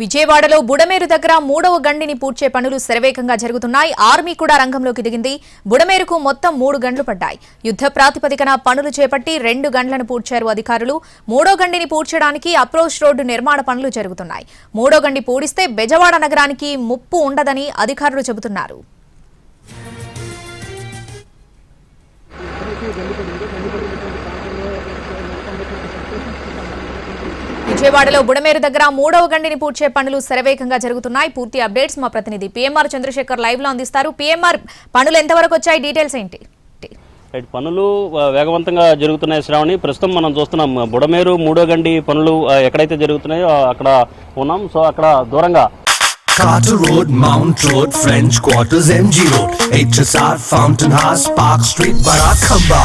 విజయవాడలో బుడమేరు దగ్గర మూడవ గండిని పూడ్చే పనులు శరవేగంగా జరుగుతున్నాయి. ఆర్మీ కూడా రంగంలోకి దిగింది. బుడమేరుకు మొత్తం మూడు గంటలు పడ్డాయి. యుద్ధ ప్రాతిపదికన పనులు చేపట్టి రెండు గంటలను పూడ్చారు అధికారులు. మూడో గండిని పూడ్చడానికి అప్రోచ్ రోడ్డు నిర్మాణ పనులు జరుగుతున్నాయి. మూడో గండి పూడిస్తే బెజవాడ నగరానికి ముప్పు ఉండదని అధికారులు చెబుతున్నారు. విజయవాడలో బుడమేరు దగ్గర మూడవ గండిని పూడ్చే పనులు శరవేగంగా జరుగుతున్నాయి. పూర్తి అప్డేట్స్ మా ప్రతినిధి పీఎంఆర్ చంద్రశేఖర్ లైవ్లో అందిస్తారు. పీఎంఆర్ పనులు ఎంతవరకు వచ్చాయి? డీటెయిల్స్ ఏంటి? రైట్ పనులు వేగవంతంగా జరుగుతున్నాయి శ్రావణి. ప్రస్తుతం మనం చూస్తున్నాం బుడమేరు మూడో గండి పనులు ఎక్కడైతే జరుగుతున్నాయో అక్కడ ఉన్నాం. సో అక్కడ దూరంగా Carter Road, Mount Road, French Quarters, MG Road, HSR, Fountain House, Park Street, Barakamba.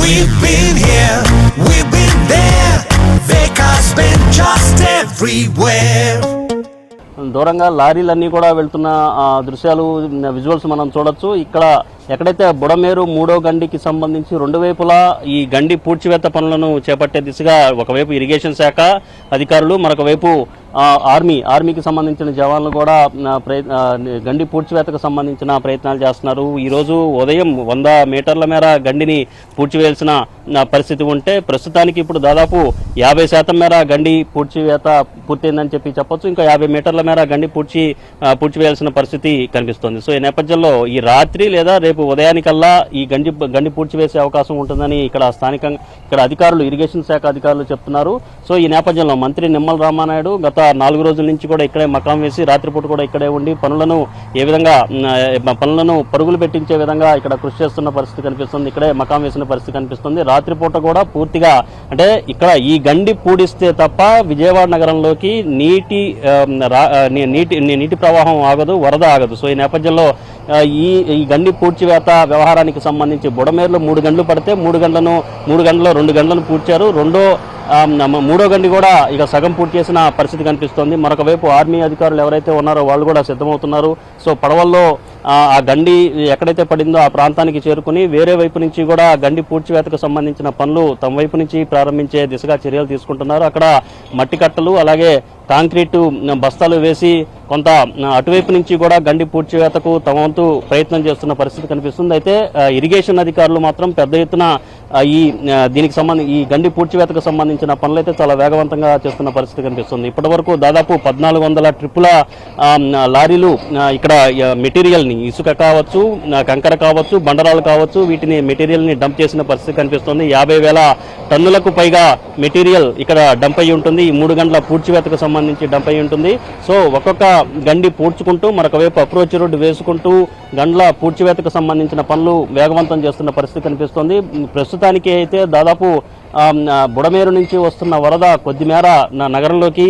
We've been here, we've been there. Vekas been just everywhere. దూరంగా లారీలన్నీ కూడా వెళ్తున్న ఆ, దృశ్యాలు విజువల్స్ మనం చూడొచ్చు ఇక్కడ ఎక్కడైతే బుడమేరు మూడో గండికి సంబంధించి రెండు వైపులా ఈ గండి పూడ్చివేత పనులను చేపట్టే దిశగా ఒకవైపు ఇరిగేషన్ శాఖ అధికారులు మరొక వైపు ఆర్మీ ఆర్మీకి సంబంధించిన జవాన్లు కూడా ఆ, ప్రయ గండి పూడ్చివేతకు సంబంధించిన ప్రయత్నాలు చేస్తున్నారు. ఈరోజు ఉదయం వంద మీటర్ల మేర గండిని పూడ్చివేయాల్సిన పరిస్థితి ఉంటే ప్రస్తుతానికి ఇప్పుడు దాదాపు యాభై శాతం మేర గండి పూడ్చివేత పూర్తయిందని చెప్పి చెప్పొచ్చు. ఇంకా యాభై మీటర్ల మేర గండి పూడ్చి పూడ్చివేయాల్సిన పరిస్థితి కనిపిస్తుంది. సో ఈ నేపథ్యంలో ఈ రాత్రి లేదా రేపు ఉదయానికల్లా ఈ గండి గండి పూడ్చివేసే అవకాశం ఉంటుందని ఇక్కడ స్థానికంగా ఇక్కడ అధికారులు ఇరిగేషన్ శాఖ అధికారులు చెప్తున్నారు. సో ఈ నేపథ్యంలో మంత్రి నిమ్మల రామానాయుడు గత నాలుగు రోజుల నుంచి కూడా ఇక్కడే మకాం వేసి రాత్రిపూట కూడా ఇక్కడే ఉండి పనులను ఏ విధంగా పనులను పరుగులు పెట్టించే విధంగా ఇక్కడ కృషి చేస్తున్న పరిస్థితి కనిపిస్తుంది. ఇక్కడే మకాం వేసిన పరిస్థితి కనిపిస్తుంది. రాత్రిపూట కూడా పూర్తిగా అంటే ఇక్కడ ఈ గండి పూడిస్తే తప్ప విజయవాడ నగరంలోకి నీటి నీటి నీటి ప్రవాహం ఆగదు వరద ఆగదు. సో ఈ నేపథ్యంలో ఈ ఈ గండి పూడ్చివేత వ్యవహారానికి సంబంధించి బుడమేరులో మూడు గంటలు పడితే మూడు గంటలను మూడు గంటల్లో రెండు గంటలను పూడ్చారు. రెండో మూడో గండి కూడా ఇక సగం పూర్తి చేసిన పరిస్థితి కనిపిస్తోంది. మరొక వైపు ఆర్మీ అధికారులు ఎవరైతే ఉన్నారో వాళ్ళు కూడా సిద్ధమవుతున్నారు. సో పడవల్లో ఆ గండి ఎక్కడైతే పడిందో ఆ ప్రాంతానికి చేరుకుని వేరే వైపు నుంచి కూడా గండి పూడ్చివేతకు సంబంధించిన పనులు తమ వైపు నుంచి ప్రారంభించే దిశగా చర్యలు తీసుకుంటున్నారు. అక్కడ మట్టి కట్టలు అలాగే కాంక్రీటు బస్తాలు వేసి కొంత అటువైపు నుంచి కూడా గండి పూడ్చివేతకు తమ వంతు ప్రయత్నం చేస్తున్న పరిస్థితి కనిపిస్తుంది. అయితే ఇరిగేషన్ అధికారులు మాత్రం పెద్ద ఎత్తున ఈ దీనికి సంబంధించి ఈ గండి పూడ్చివేతకు సంబంధించిన పనులు అయితే చాలా వేగవంతంగా చేస్తున్న పరిస్థితి కనిపిస్తుంది. ఇప్పటివరకు దాదాపు పద్నాలుగు వందల ట్రిప్పుల లారీలు ఇక్కడ మెటీరియల్ని ఇసుక కావచ్చు కంకర కావచ్చు బండరాలు కావచ్చు వీటిని మెటీరియల్ని డంప్ చేసిన పరిస్థితి కనిపిస్తుంది. యాభై వేల టన్నులకు పైగా మెటీరియల్ ఇక్కడ డంప్ అయి ఉంటుంది. ఈ మూడు గంటల పూడ్చివేతకు సంబంధించి డంప్ అయి ఉంటుంది. సో ఒక్కొక్క గండి పూడ్చుకుంటూ మరొకవైపు అప్రోచ్ రోడ్డు వేసుకుంటూ గండ్ల పూడ్చివేతకు సంబంధించిన పనులు వేగవంతం చేస్తున్న పరిస్థితి కనిపిస్తోంది. ప్రస్తుతానికి అయితే దాదాపు బుడమేరు నుంచి వస్తున్న వరద కొద్దిమేర నగరంలోకి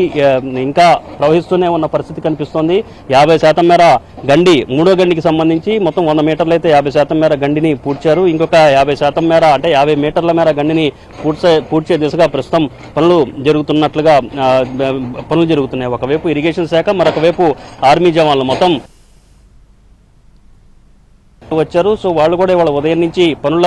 ఇంకా ప్రవహిస్తూనే ఉన్న పరిస్థితి కనిపిస్తోంది. యాభై శాతం మేర గండి మూడో గండికి సంబంధించి మొత్తం వంద మీటర్లు అయితే యాభై శాతం మేర గండిని పూడ్చారు. ఇంకొక యాభై శాతం మేర అంటే యాభై మీటర్ల మేర గండిని పూడ్చే పూడ్చే దిశగా ప్రస్తుతం పనులు జరుగుతున్నట్లుగా పనులు జరుగుతున్నాయి. ఒకవైపు ఇరిగేషన్ శాఖ మరొకవైపు ఆర్మీ జవాన్లు మొత్తం వచ్చారు. సో వాళ్ళు కూడా ఇవాళ ఉదయం నుంచి పనుల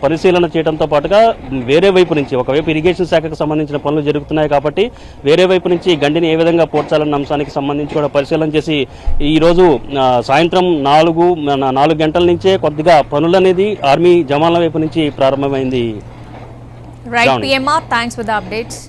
పరిశీలన చేయడంతో పాటుగా వేరే వైపు నుంచి ఒకవైపు ఇరిగేషన్ శాఖకు సంబంధించిన పనులు జరుగుతున్నాయి కాబట్టి వేరే వైపు నుంచి గండిని ఏ విధంగా పోడ్చాలన్న అంశానికి సంబంధించి కూడా పరిశీలన చేసి ఈ రోజు ఆ, సాయంత్రం నాలుగు నాలుగు గంటల నుంచే కొద్దిగా పనులు అనేది ఆర్మీ జవాన్ల వైపు నుంచి ప్రారంభమైంది. Right. P M R thanks for the updates